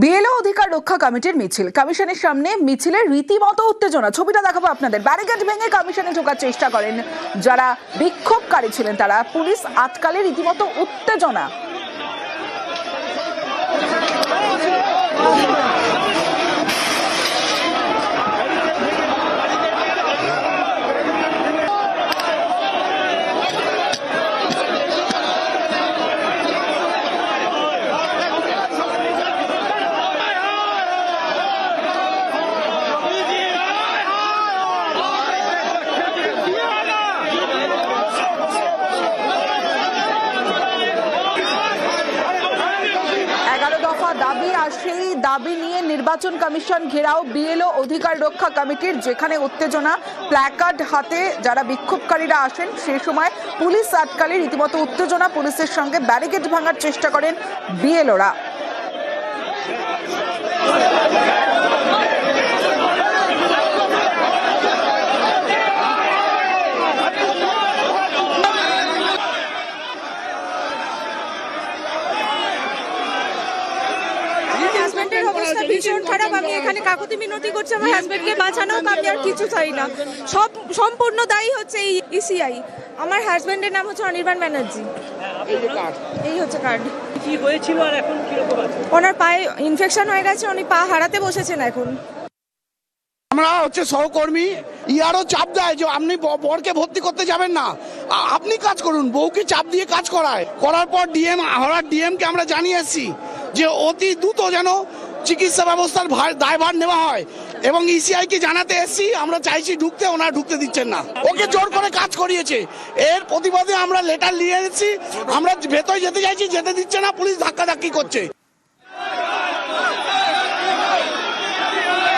BLO অধিকার রক্ষা কমিটির মিছিল। কমিশনের সামনে মিছিলের রীতিমতো উত্তেজনা। ছবিটা দেখাবো আপনাদের। ব্যারিকেড ভেঙে কমিশনে ঢোকার চেষ্টা করেন যারা বিক্ষোভকারী ছিলেন তারা। পুলিশ আটকালে রীতিমতো উত্তেজনা এগারো দফা দাবি আর সেই দাবি নিয়ে নির্বাচন কমিশন ঘেরাও বিএলও অধিকার রক্ষা কমিটির, যেখানে উত্তেজনা প্ল্যাকার্ড হাতে যারা বিক্ষোভকারীরা আসেন, সে সময় পুলিশ আটকালে রীতিমতো উত্তেজনা পুলিশের সঙ্গে ব্যারিকেড ভাঙার চেষ্টা করেন বিএলওরা। আমি এখানে কাকুতি মিনতি করছি আমার হাজবেন্ডকে বাঁচানো আমি আর কিছু চাই না। সব সম্পূর্ণ দায়ী হচ্ছে এই ইসিআই আমার হাজবেন্ডের নাম হচ্ছে অনির্বাণ ব্যানার্জি। এই হচ্ছে কার্ড কি হয়েছিল আর এখন কীরকম আছে? ওনার পায়ে ইনফেকশন হয়ে গেছে উনি পা হারাতে বসেছেন এখন। আমরা হচ্ছে সহকর্মী ইয়ারও চাপ দেয় যে আপনি ব- বরকে ভর্তি করতে যাবেন না। আপনি কাজ করুন বউকে চাপ দিয়ে কাজ করায়। করার পর ডিএম হাওড়ার ডিএমকে আমরা জানিয়ে এসেছি যে অতি দ্রুত যেন চিকিৎসা ব্যবস্থার ভার দায়ভার নেওয়া হয়। এবং ইসিআই কে জানাতে এসছি, আমরা চাইছি ঢুকতে, ওনারা ঢুকতে দিচ্ছেন না। ওকে জোর করে কাজ করিয়েছে। এর প্রতিবাদে আমরা লেটার নিয়ে এসেছি, আমরা ভেতরে যেতে চাইছি, যেতে দিচ্ছে না, পুলিশ ধাক্কাধাক্কি করছে।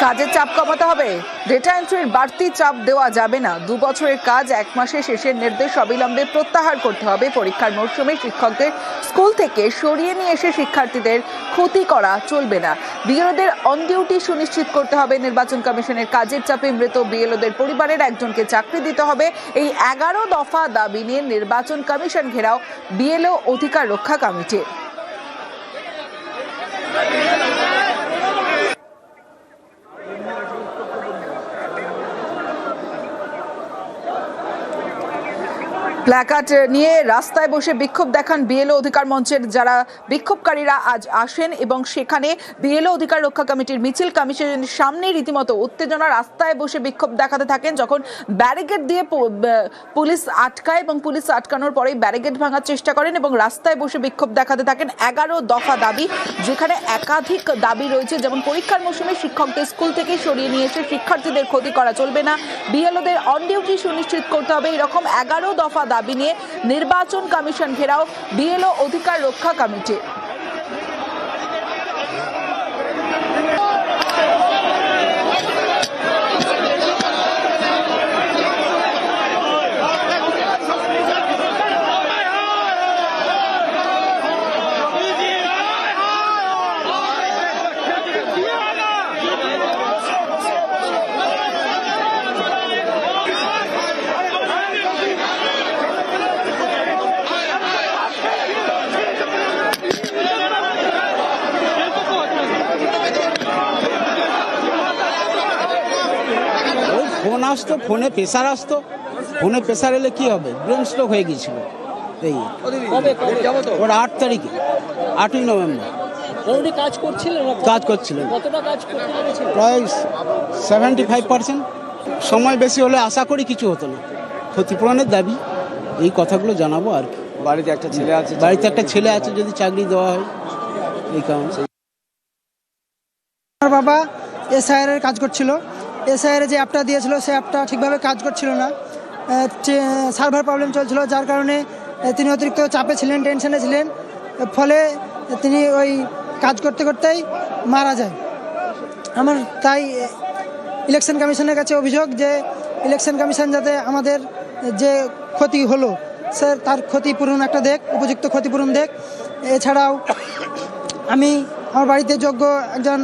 কাজের চাপ কমাতে হবে। ডেটা এন্ট্রির বাড়তি চাপ দেওয়া যাবে না। দু বছরের কাজ এক মাসে শেষের নির্দেশ অবিলম্বে প্রত্যাহার করতে হবে। পরীক্ষার মরশুমে শিক্ষকদের স্কুল থেকে সরিয়ে নিয়ে এসে শিক্ষার্থীদের ক্ষতি করা চলবে না। বিএলওদের অন ডিউটি সুনিশ্চিত করতে হবে। নির্বাচন কমিশনের কাজের চাপে মৃত বিএলওদের পরিবারের একজনকে চাকরি দিতে হবে। এই এগারো দফা দাবি নিয়ে নির্বাচন কমিশন ঘেরাও বিএলও অধিকার রক্ষা কমিটির। প্ল্যাকার্ড নিয়ে রাস্তায় বসে বিক্ষোভ দেখান বিএলও অধিকার মঞ্চের যারা বিক্ষোভকারীরা আজ আসেন এবং সেখানে বিএলও অধিকার রক্ষা কমিটির মিছিল কমিশনের সামনে রীতিমতো উত্তেজনা, রাস্তায় বসে বিক্ষোভ দেখাতে থাকেন যখন ব্যারিকেড দিয়ে পুলিশ আটকায় এবং পুলিশ আটকানোর পরেই ব্যারিকেড ভাঙার চেষ্টা করেন এবং রাস্তায় বসে বিক্ষোভ দেখাতে থাকেন এগারো দফা দাবি, যেখানে একাধিক দাবি রয়েছে। যেমন পরীক্ষার মৌসুমে শিক্ষকদের স্কুল থেকে সরিয়ে নিয়ে এসে শিক্ষার্থীদের ক্ষতি করা চলবে না। বিএলওদের অন ডিউটি সুনিশ্চিত করতে হবে। এরকম এগারো দফা দাবি নিয়ে নির্বাচন কমিশন ঘেরাও বিএলও অধিকার রক্ষা কমিটি ওই ফোন আসতো ফোনে প্রেশার আসতো। ফোনে প্রেশার এলে কি হবে? ব্রেন স্ট্রোক হয়ে গিয়েছিল। এই ওটা আট তারিখে আটই নভেম্বর। কাজ করছিলেন কাজ করছিলেন কতটা কাজ করতে পেরেছিলেন? প্রায় সেভেন্টি ফাইভ পার্সেন্ট সময় বেশি হলে আশা করি কিছু হতো না। ক্ষতিপূরণের দাবি এই কথাগুলো জানাব আর কি। বাড়িতে একটা ছেলে আছে বাড়িতে একটা ছেলে আছে যদি চাকরি দেওয়া হয় এই কারণে। আমার বাবা এসআইআর এর কাজ করছিল। এসআইআর যে অ্যাপটা দিয়েছিল, সে অ্যাপটা ঠিকভাবে কাজ করছিল না। সার্ভার প্রবলেম চলছিল, যার কারণে তিনি অতিরিক্ত চাপে ছিলেন টেনশনে ছিলেন। ফলে তিনি ওই কাজ করতে করতেই মারা যায়। আমার তাই ইলেকশন কমিশনের কাছে অভিযোগ যে ইলেকশন কমিশন যাতে আমাদের যে ক্ষতি হলো, স্যার, তার ক্ষতিপূরণ একটা দেখ, উপযুক্ত ক্ষতিপূরণ দেখ। এছাড়াও, আমি আমার বাড়িতে যোগ্য একজন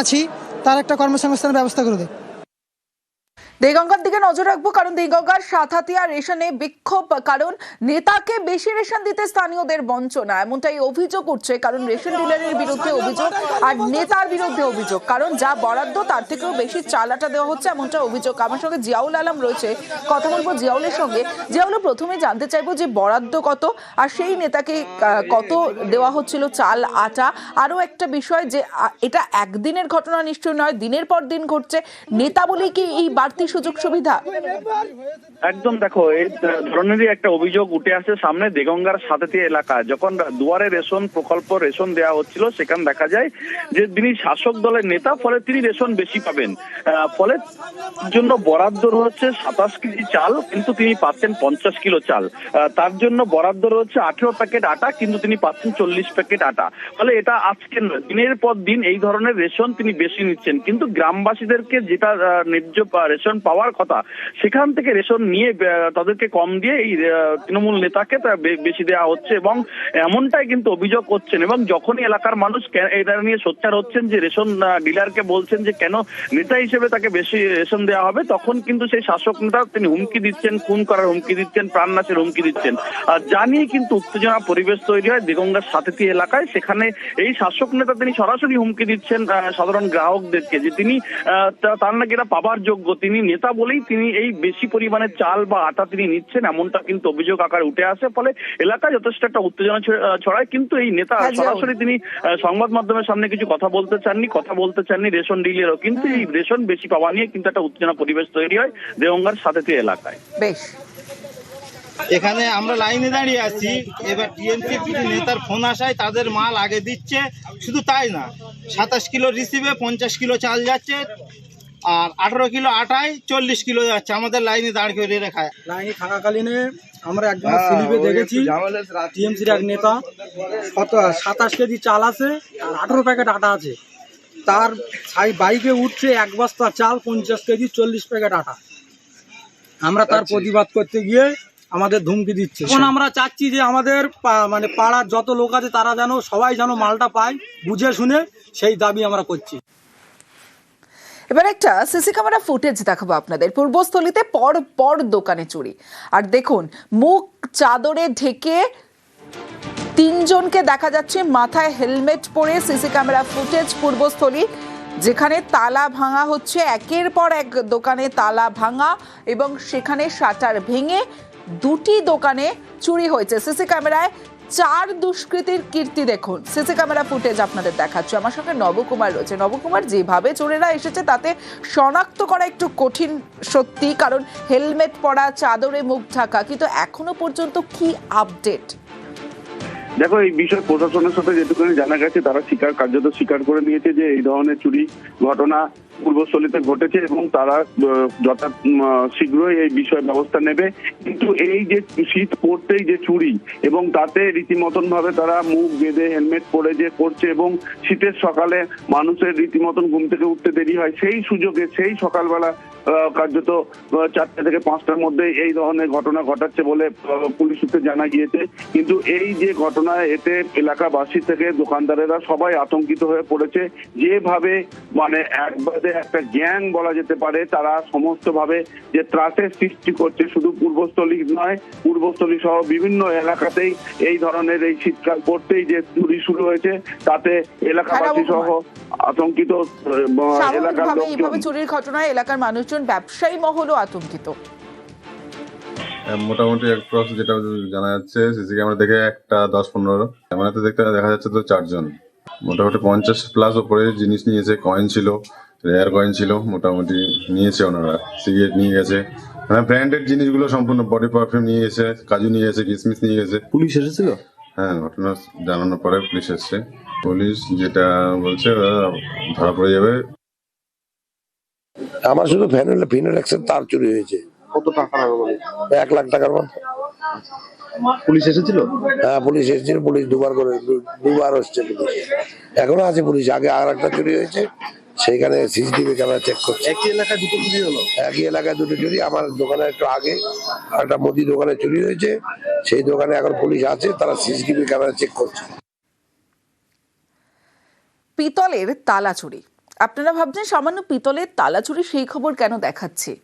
আছি। তার একটা কর্মসংস্থানের ব্যবস্থা করে দেয় দেগঙ্গার দিকে নজর রাখব, কারণ দেগঙ্গার সাথাতিয়া রেশনে বিক্ষোভ, কারণ নেতাকে বেশি রেশন দিতে স্থানীয়দের বঞ্চনা, এমনটাই অভিযোগ উঠছে, কারণ রেশন ডিলারের বিরুদ্ধে অভিযোগ আর নেতার বিরুদ্ধে অভিযোগ, কারণ যা বরাদ্দ তার থেকেও বেশি চালাটা দেওয়া হচ্ছে, এমনটা অভিযোগ। আমার সঙ্গে জিয়াউল আলম রয়েছে, কথা বলব জিয়াউলের সঙ্গে। জিয়াউল প্রথমে জানতে চাইব যে বরাদ্দ কত, আর সেই নেতাকে কত দেওয়া হচ্ছিল চাল আটা। আরও একটা বিষয় যে এটা একদিনের ঘটনা নিশ্চয় নয়, দিনের পর দিন ঘটছে। নেতা বলেই কি এই বাড়তি সুযোগ সুবিধা? একদম দেখো, এই ধরনেরই একটা অভিযোগ উঠে আসে সামনে দেগঙ্গার সাথেতি এলাকা। যখন দুয়ারে রেশন প্রকল্প রেশন দেওয়া হচ্ছিল, সেখানে দেখা যায় যে তিনি শাসক দলের নেতা, ফলে তিনি রেশন বেশি পাবেন। ফলে জন্য বরাদ্দ রয়েছে সাতাশ কেজি চাল, কিন্তু তিনি পাচ্ছেন পঞ্চাশ কিলো চাল। তার জন্য বরাদ্দ রয়েছে আঠেরো প্যাকেট আটা, কিন্তু তিনি পাচ্ছেন চল্লিশ প্যাকেট আটা। ফলে এটা আজকে দিনের পর দিন এই ধরনের রেশন তিনি বেশি নিচ্ছেন। কিন্তু গ্রামবাসীদেরকে যেটা ন্যায্য রেশন পাওয়ার কথা। সেখান থেকে রেশন নিয়ে তাদেরকে কম দিয়ে এই তৃণমূল নেতাকে বেশি দেওয়া হচ্ছে এবং এমনটাই কিন্তু অভিযোগ করছেন এবং যখনই এলাকার মানুষ এটা নিয়ে সোচ্চার হচ্ছেন যে রেশন ডিলারকে বলছেন যে কেন নেতা হিসেবে তাকে বেশি রেশন দেওয়া হবে, তখন কিন্তু সেই শাসক নেতা তিনি হুমকি দিচ্ছেন, খুন করার হুমকি দিচ্ছেন, প্রাণনাশের হুমকি দিচ্ছেন। আর জানিয়ে কিন্তু উত্তেজনা পরিবেশ তৈরি হয় দিগঙ্গার সাথেতি এলাকায়, সেখানে এই শাসক নেতা তিনি সরাসরি হুমকি দিচ্ছেন সাধারণ গ্রাহকদেরকে যে তিনি তার নাকি এটা পাবার যোগ্য, তিনি নেতা বলেই তিনি এই বেশি পরিমাণে চাল বা আটা তিনি নিচ্ছেন এমনটা কিন্তু অভিযোগ আকারে উঠে আসে। ফলে এলাকায় যথেষ্ট একটা উত্তেজনা ছড়ায়। কিন্তু এই নেতা হ্যাঁ, সরাসরি তিনি সংবাদ মাধ্যমের সামনে কিছু কথা বলতে চাননি কথা বলতে চাননি রেশন ডিলেরও। কিন্তু এই রেশন বেশি পাওয়া নিয়ে কিন্তু একটা উত্তেজনা পরিবেশ তৈরি হয় দেওঙ্গার সাথেতি এলাকায়। বেশ। এখানে আমরা লাইনে দাঁড়িয়ে আছি। এবার টিএমসি নেতার ফোন আসায় তাদের মাল আগে দিচ্ছে। শুধু তাই না সাতাশ কিলো রিসিভে পঞ্চাশ কিলো চাল যাচ্ছে। আর আঠারো কিলো আটায় চল্লিশ কিলো যাচ্ছে আমাদের লাইনে দাঁড় করে রেখায় লাইনে থাকাকালীনে আমরা একজন স্লিপে দেখেছি টিএমসির এক নেতা। শত সাতাশ কেজি চাল আছে আর আঠেরো প্যাকেট আটা আছে। তার সাই বাইকে উঠছে এক বস্তা চাল পঞ্চাশ কেজি চল্লিশ প্যাকেট আটা। আমরা তার প্রতিবাদ করতে গিয়ে আমাদের ধুমকি দিচ্ছে। এখন আমরা চাচ্ছি যে আমাদের মানে পাড়ার যত লোক আছে তারা যেন সবাই যেন মালটা পায় বুঝে শুনে সেই দাবি আমরা করছি। এবার একটা সিসি ক্যামেরা ফুটেজ দেখাবো আপনাদের। পূর্বস্থলীতে পর পর দোকানে চুরি। আর দেখুন, মুখ চাদরে ঢেকে তিনজনকে দেখা যাচ্ছে, মাথায় হেলমেট পরে সিসি ক্যামেরা ফুটেজ পূর্বস্থলী, যেখানে তালা ভাঙা হচ্ছে। একের পর এক দোকানে তালা ভাঙা এবং সেখানে শাটার ভেঙে দুটি দোকানে চুরি হয়েছে। সিসি ক্যামেরায় চার দুষ্কৃতীর কীর্তি দেখুন। সিসি ক্যামেরা ফুটেজ আপনাদের দেখাচ্ছি। আমার সঙ্গে নবকুমার রয়েছে। নবকুমার, যেভাবে চোরেরা এসেছে, তাতে শনাক্ত করা একটু কঠিন সত্যি, কারণ হেলমেট পরা, চাদরে মুখ ঢাকা। কিন্তু এখনও পর্যন্ত কি আপডেট? দেখো, এই বিষয়ে প্রশাসনের সাথে যেটুকুনি জানা গেছে, তারা স্বীকার, কার্যত স্বীকার করে নিয়েছে যে এই ধরনের চুরি ঘটনা পূর্বস্থলীতে ঘটেছে এবং তারা যথা শীঘ্রই এই বিষয়ে ব্যবস্থা নেবে। কিন্তু এই যে শীত পড়তেই যে চুরি এবং তাতে রীতিমতন ভাবে তারা মুখ বেঁধে হেলমেট পরে যে করছে এবং শীতের সকালে মানুষের রীতিমতন ঘুম থেকে উঠতে দেরি হয়, সেই সুযোগে সেই সকালবেলা কার্যত চারটে থেকে পাঁচটার মধ্যে এই ধরনের ঘটনা ঘটাচ্ছে বলে পুলিশ সূত্রে জানা গিয়েছে। কিন্তু এই যে ঘটনা এতে এলাকাবাসী থেকে দোকানদারেরা সবাই আতঙ্কিত হয়ে পড়েছে। যেভাবে মানে একবারে একটা গ্যাং বলা যেতে পারে তারা সমস্ত ভাবে যে ত্রাসের সৃষ্টি করছে শুধু পূর্বস্থলী নয় পূর্বস্থলী সহ বিভিন্ন এলাকাতেই এই ধরনের এই শীতকাল পড়তেই যে চুরি শুরু হয়েছে তাতে এলাকাবাসী সহ আতঙ্কিত এলাকার চুরির ঘটনায় এলাকার মানুষজন ব্যবসায়ী মহলও আতঙ্কিত। মোটামুটি অ্যাক্রস যেটা জানা যাচ্ছে সিসি ক্যামেরা দেখে একটা দশ পনেরো। ক্যামেরাতে দেখতে দেখা যাচ্ছে তো চারজন। মোটামুটি পঞ্চাশ প্লাস ওপরে জিনিস নিয়েছে কয়েন ছিল রেয়ার কয়েন ছিল মোটামুটি নিয়েছে ওনারা সিগারেট নিয়ে গেছে। মানে ব্র্যান্ডেড জিনিসগুলো সম্পূর্ণ বডি পারফিউম নিয়ে গেছে কাজু নিয়ে গেছে কিসমিস নিয়ে গেছে। পুলিশ এসেছিল? হ্যাঁ ঘটনা জানানোর পরে পুলিশ এসছে। পুলিশ যেটা বলছে ওরা ধরা পড়ে যাবে। আমার শুধু ফ্যানেল ফিনোলেক্সের তার চুরি হয়েছে। কত টাকা লাগবে এক লাখ টাকার মতো। পুলিশ এসেছিল? হ্যাঁ পুলিশ এসেছিল পুলিশ দুবার করে দুবার হচ্ছে পুলিশ। এখনও আছে পুলিশ আগে আর একটা চুরি হয়েছে সেইখানে সিসিটিভি ক্যামেরা চেক করছে। একই এলাকায় দুটো চুরি হলো? একই এলাকায় দুটো চুরি আমার দোকানে একটু আগে একটা মুদি দোকানে চুরি হয়েছে সেই দোকানে এখন পুলিশ আছে তারা সিসিটিভি ক্যামেরা চেক করছে। পিতলের তালা চুরি। আপনারা ভাবছেন সামান্য পিতলের তালা চুরি সেই খবর কেন দেখাচ্ছে?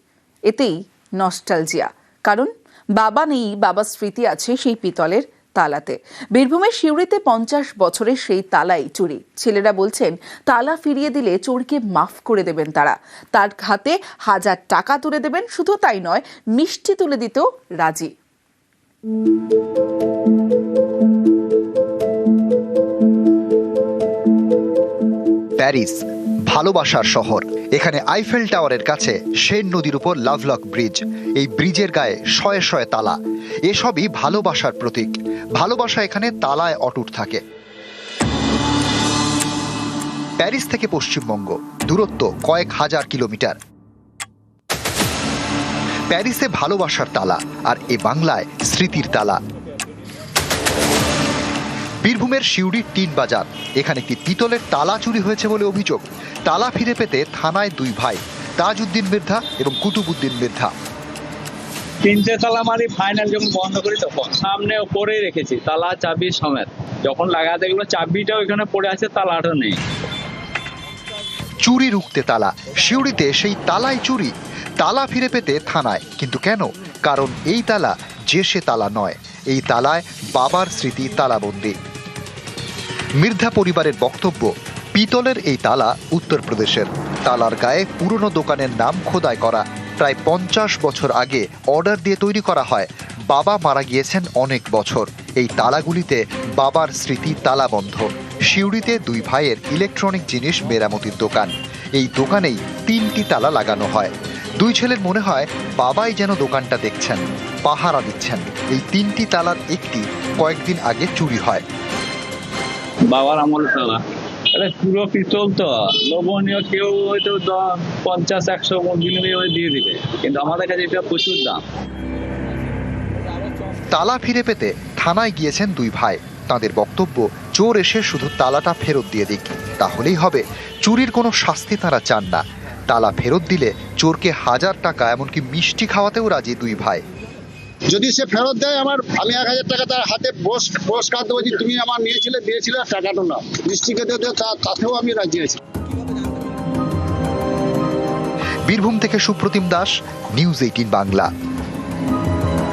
এতেই নস্টালজিয়া। কারণ বাবা নেই, বাবার স্মৃতি আছে সেই পিতলের তালাতে। বীরভূমের সিউড়িতে পঞ্চাশ বছরের সেই তালাই চুরি। ছেলেরা বলছেন, তালা ফিরিয়ে দিলে চোরকে মাফ করে দেবেন তারা। তার হাতে হাজার টাকা তুলে দেবেন, শুধু তাই নয়, মিষ্টি তুলে দিতেও রাজি। প্যারিস। ভালোবাসার শহর। এখানে আইফেল টাওয়ারের কাছে সেন নদীর উপর লাভলক ব্রিজ এই ব্রিজের গায়ে শয়ে শয়ে তালা। এসবই ভালোবাসার প্রতীক। ভালোবাসা এখানে তালায় অটুট থাকে। প্যারিস থেকে পশ্চিমবঙ্গ। দূরত্ব কয়েক হাজার কিলোমিটার। প্যারিসে ভালোবাসার তালা আর এ বাংলায় স্মৃতির তালা। বীরভূমের শিউড়ির টিন বাজার। এখানে একটি পিতলের তালা চুরি হয়েছে বলে অভিযোগ। তালা ফিরে পেতে থানায় দুই ভাই তাজউদ্দিন মৃদ্ধা এবং কুতুবুদ্দিন মৃদ্ধা তিনটে তালা মারি ফাইনাল যখন বন্ধ করি তখন সামনে পরে রেখেছি তালা চাবি সমেত। যখন লাগাতে গেলো চাবিটা ওইখানে পড়ে আছে তালাটা নেই। চুরি রুখতে তালা। শিউড়িতে সেই তালায় চুরি। তালা ফিরে পেতে থানায়। কিন্তু কেন? কারণ এই তালা যে সে তালা নয়। এই তালায় বাবার স্মৃতি তালাবন্দি। মির্ধা পরিবারের বক্তব্য, পিতলের এই তালা উত্তরপ্রদেশের তালার গায়ে পুরনো দোকানের নাম খোদাই করা। প্রায় পঞ্চাশ বছর আগে অর্ডার দিয়ে তৈরি করা হয়। বাবা মারা গিয়েছেন অনেক বছর। এই তালাগুলিতে বাবার স্মৃতি তালাবন্ধ। সিউড়িতে দুই ভাইয়ের ইলেকট্রনিক জিনিস মেরামতির দোকান। এই দোকানেই তিনটি তালা লাগানো হয়। দুই ছেলের মনে হয়, বাবাই যেন দোকানটা দেখছেন, পাহারা দিচ্ছেন। এই তিনটি তালার একটি কয়েকদিন আগে চুরি হয়। বাবার আমল তালা এটা পুরো পিতল তো। লোভনীয় কেউ হয়তো পঞ্চাশ, একশো বিনিময়ে দিয়ে দিবে। কিন্তু আমাদের কাছে এটা প্রচুর দাম। তালা ফিরে পেতে থানায় গিয়েছেন দুই ভাই। তাদের বক্তব্য, চোর এসে শুধু তালাটা ফেরত দিয়ে দিক। তাহলেই হবে, চুরির কোনো শাস্তি তারা চান না। তালা ফেরত দিলে চোরকে হাজার টাকা, এমনকি মিষ্টি খাওয়াতেও রাজি দুই ভাই। যদি সে ফেরত দেয় আমার, আমি এক হাজার টাকা তার হাতে পুরস্কার দেবো যে তুমি আমার নিয়েছিলে, দিয়েছিলে, টাকাটা না মিষ্টি খেতে তাতেও আমি রাজি আছি। বীরভূম থেকে সুপ্রতিম দাস, নিউজ এইটিন বাংলা।